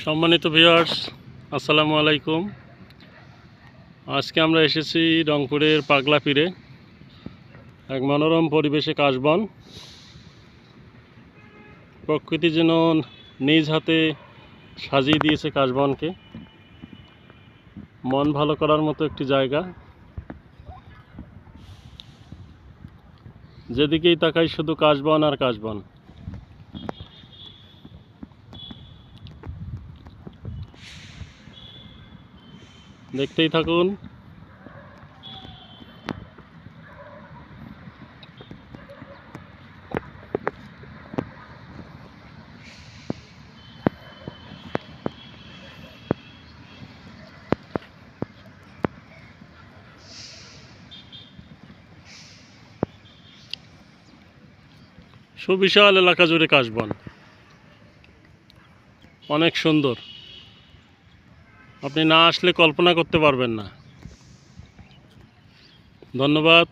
সম্মানিত ভিউয়ার্স, আসসালামু আলাইকুম। আজকে আমরা এসেছি রংপুরের পাগলা পীরে, এক মনোরম পরিবেশে কাশবন। প্রকৃতি যেন নিজ হাতে সাজিয়ে দিয়েছে কাশবনকে। মন ভালো করার মতো একটি জায়গা। যেদিকেই তাকাই শুধু কাশবন আর কাশবন। দেখতেই থাকুন। সুবিশাল এলাকা জুড়ে কাশবন। অনেক সুন্দর। আপনি না আসলে কল্পনা করতে পারবেন না। ধন্যবাদ।